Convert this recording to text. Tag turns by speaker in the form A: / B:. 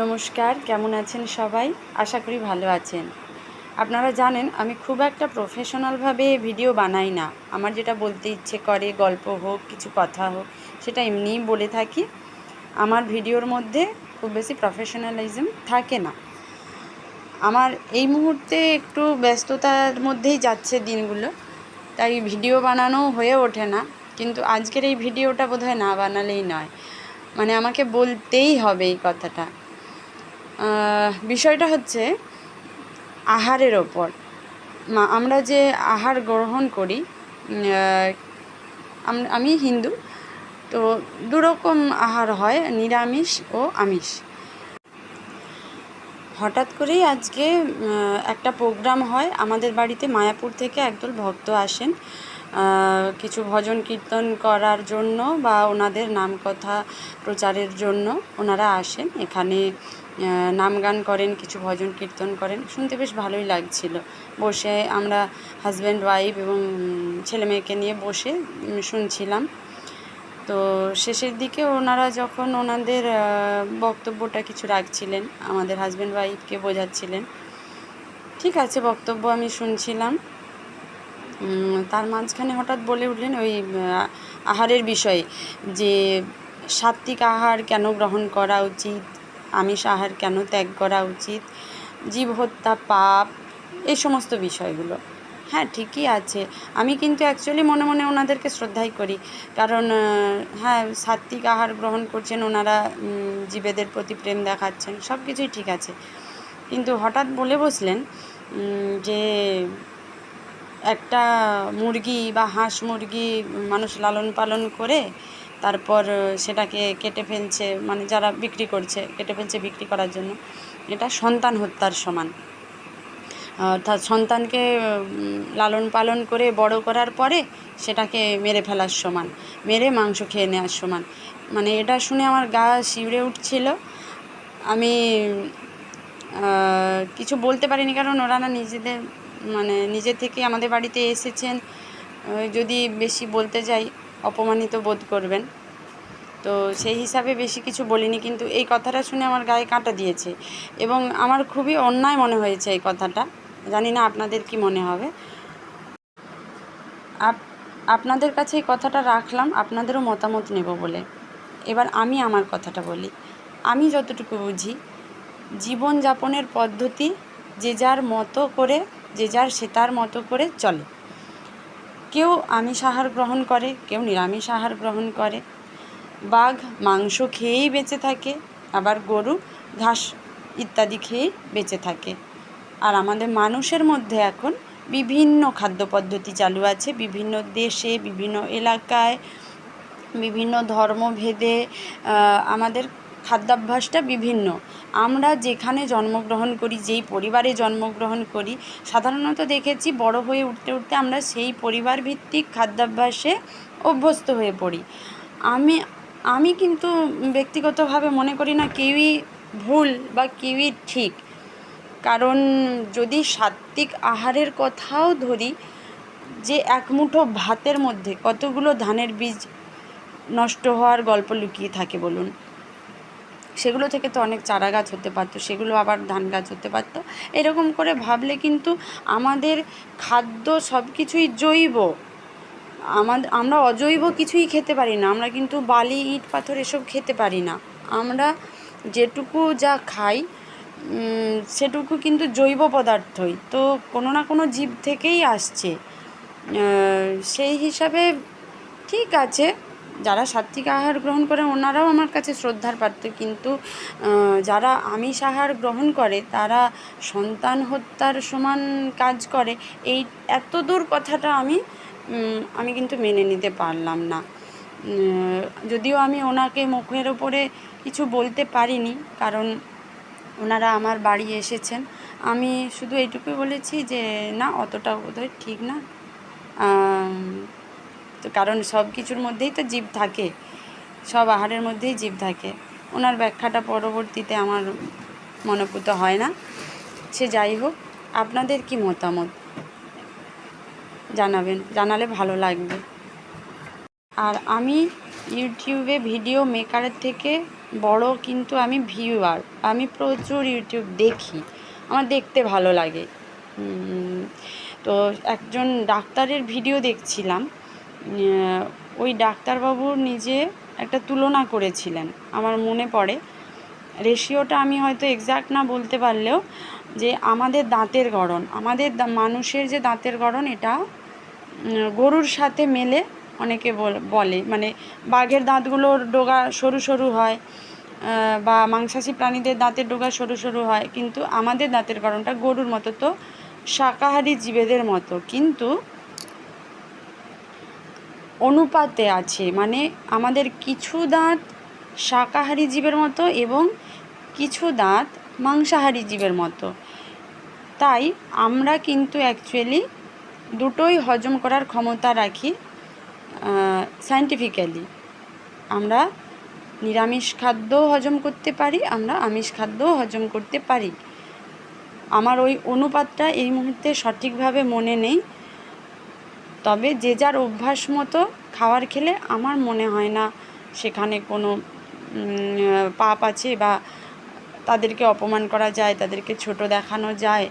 A: নমস্কার, কেমন আছেন সবাই? আশা করি ভালো আছেন। আপনারা জানেন, আমি খুব একটা প্রফেশনালভাবে ভিডিও বানাই না। আমার যেটা বলতে ইচ্ছে করে, গল্প হোক, কিছু কথা হোক, সেটা এমনিই বলে থাকি। আমার ভিডিওর মধ্যে খুব বেশি প্রফেশনালিজম থাকে না। আমার এই মুহূর্তে একটু ব্যস্ততার মধ্যেই যাচ্ছে দিনগুলো। তাই ভিডিও বানানো হয়ে ওঠে না। কিন্তু আজকের এই ভিডিওটা বোধহয় না বানালেই নয়। মানে আমাকে বলতেই হবে এই কথাটা। বিষয়টা হচ্ছে আহারের ওপর। আমরা যে আহার গ্রহণ করি আমি হিন্দু, তো দুরকম আহার হয় নিরামিষ ও আমিষ। হঠাৎ করেই আজকে একটা প্রোগ্রাম হয়। আমাদের বাড়িতে মায়াপুর থেকে একদল ভক্ত আসেন। কিছু ভজন কীর্তন করার জন্য বা ওনাদের নাম কথা প্রচারের জন্য ওনারা আসেন। এখানে নাম গান করেন, কিছু ভজন কীর্তন করেন। শুনতে বেশ ভালোই লাগছিল। বসে আমরা হাজব্যান্ড ওয়াইফ এবং ছেলে মেয়েকে নিয়ে বসে শুনছিলাম। তো শেষের দিকে ওনারা যখন ওনাদের বক্তব্যটা কিছু রাখছিলেন, আমাদের হাজব্যান্ড ওয়াইফকে বোঝাচ্ছিলেন, ঠিক আছে, বক্তব্য আমি শুনছিলাম। তার মাঝখানে হঠাৎ বলে উঠলেন ওই আহারের বিষয়ে যে, সাত্বিক আহার কেন গ্রহণ করা উচিত? আমিষ আহার কেন ত্যাগ করা উচিত? জীব হত্যা পাপ, এই সমস্ত বিষয়গুলো। হ্যাঁ ঠিকই আছে। আমি কিন্তু অ্যাকচুয়ালি মনে মনে ওনাদেরকে শ্রদ্ধাই করি। কারণ হ্যাঁ সাত্বিক আহার গ্রহণ করছেন, ওনারা জীবেদের প্রতি প্রেম দেখাচ্ছেন সব কিছুই ঠিক আছে। কিন্তু হঠাৎ বলে বসলেন যে একটা মুরগি বা হাঁস মুরগি মানুষ লালন পালন করে, তারপর সেটাকে কেটে ফেলছে মানে যারা বিক্রি করছে, কেটে ফেলছে বিক্রি করার জন্য, এটা সন্তান হত্যার সমান। অর্থাৎ সন্তানকে লালন পালন করে বড় করার পরে সেটাকে মেরে ফেলার সমান, মেরে মাংস খেয়ে নেওয়ার সমান। মানে এটা শুনে আমার গা শিউরে উঠছিল। আমি কিছু বলতে পারিনি কারণ ওরা না নিজেদের মানে নিজে থেকে আমাদের বাড়িতে এসেছেন। যদি বেশি বলতে যাই, অপমানিত বোধ করবেন। তো সেই হিসাবে বেশি কিছু বলিনি, কিন্তু এই কথাটা শুনে আমার গায়ে কাঁটা দিয়েছে। এবং আমার খুবই অন্যায় মনে হয়েছে এই কথাটা। জানি না আপনাদের কি মনে হবে। আপ, আপনাদের কাছে এই কথাটা রাখলাম, আপনাদেরও মতামত নেব বলে। এবার আমি আমার কথাটা বলি। আমি যতটুকু বুঝি, জীবনযাপনের পদ্ধতি যে যার মতো করে, যে যার সে তার মতো করে চলে। কেউ আমিষ আহার গ্রহণ করে, কেউ নিরামিষ আহার গ্রহণ করে। বাঘ মাংস খেয়েই বেঁচে থাকে, আবার গরু ঘাস ইত্যাদি খেয়েই বেঁচে থাকে। আর আমাদের মানুষের মধ্যে এখন বিভিন্ন খাদ্য পদ্ধতি চালু আছে, বিভিন্ন দেশে, বিভিন্ন এলাকায়, বিভিন্ন ধর্মভেদে আমাদের খাদ্যাভ্যাসটা বিভিন্ন। আমরা যেখানে জন্মগ্রহণ করি, যেই পরিবারে জন্মগ্রহণ করি, সাধারণত দেখেছি বড় হয়ে উঠতে উঠতে আমরা সেই পরিবার ভিত্তিক খাদ্যাভ্যাসে অভ্যস্ত হয়ে পড়ি। আমি আমি কিন্তু ব্যক্তিগতভাবে মনে করি না কেউই ভুল বা কেউই ঠিক। কারণ যদি সাত্বিক আহারের কথাও ধরি, যে এক মুঠো ভাতের মধ্যে কতগুলো ধানের বীজ নষ্ট হওয়ার গল্প লুকিয়ে থাকে বলুন? সেগুলো থেকে তো অনেক চারা গাছ হতে পারতো, সেগুলো আবার ধান গাছ হতে পারতো। এরকম করে ভাবলে কিন্তু আমাদের খাদ্য সব কিছুই জৈব। আমাদের আমরা অজৈব কিছুই খেতে পারি না, আমরা কিন্তু বালি, ইট, পাথর এসব খেতে পারি না। আমরা যেটুকু যা খাই সেটুকু কিন্তু জৈব পদার্থই। তো কোনো না কোনো জীব থেকেই আসছে। সেই হিসাবে ঠিক আছে, যারা সাত্বিক আহার গ্রহণ করে ওনারাও আমার কাছে শ্রদ্ধার পাত্র। কিন্তু যারা আমিষ আহার গ্রহণ করে, তারা সন্তান হত্যার সমান কাজ করে, এই এত দূর কথাটা আমি আমি কিন্তু মেনে নিতে পারলাম না। যদিও আমি ওনাকে মুখের ওপরে কিছু বলতে পারিনি, কারণ ওনারা আমার বাড়ি এসেছেন। আমি শুধু এইটুকুই বলেছি যে, না, অতটা বোধহয় ঠিক না। তো কারণ সব কিছুর মধ্যেই তো জীব থাকে। সব আহারের মধ্যেই জীব থাকে। ওনার ব্যাখ্যাটা পরবর্তীতে আমার মনোপুত হয় না। সে যাই হোক, আপনাদের কি মতামত? জানাবেন, জানালে ভালো লাগবে। আর আমি ইউটিউবে ভিডিও মেকারের থেকে বড় কিন্তু আমি ভিউয়ার আমি প্রচুর ইউটিউব দেখি। আমার দেখতে ভালো লাগে। তো একজন ডাক্তারের ভিডিও দেখছিলাম। ওই ডাক্তারবাবু নিজে একটা তুলনা করেছিলেন। আমার মনে পড়ে। রেশিওটা আমি হয়তো এক্সাক্ট না বলতে পারলেও যে আমাদের দাঁতের গড়ন, আমাদের মানুষের যে দাঁতের গড়ন এটা গরুর সাথে মেলে অনেকে বল- মানে বাঘের দাঁতগুলোর ডোগা সরু সরু হয় বা মাংসাশী প্রাণীদের দাঁতের ডোগা সরু সরু হয়। কিন্তু আমাদের দাঁতের গড়নটা গরুর মতো তো, শাকাহারী জীবেদের মতো। কিন্তু অনুপাতে আছে। মানে আমাদের কিছু দাঁত শাকাহারী জীবের মতো এবং কিছু দাঁত মাংসাহারী জীবের মতো। তাই আমরা কিন্তু অ্যাকচুয়ালি দুটোই হজম করার ক্ষমতা রাখি। সায়েন্টিফিক্যালি আমরা নিরামিষ খাদ্যও হজম করতে পারি, আমরা আমিষ খাদ্যও হজম করতে পারি। আমার ওই অনুপাতটা এই মুহূর্তে সঠিকভাবে মনে নেই। তবে যে যার অভ্যাস মতো খাবার খেলে আমার মনে হয় না সেখানে কোনো পাপ আছে বা তাদেরকে অপমান করা যায়, তাদেরকে ছোট দেখানো যায়।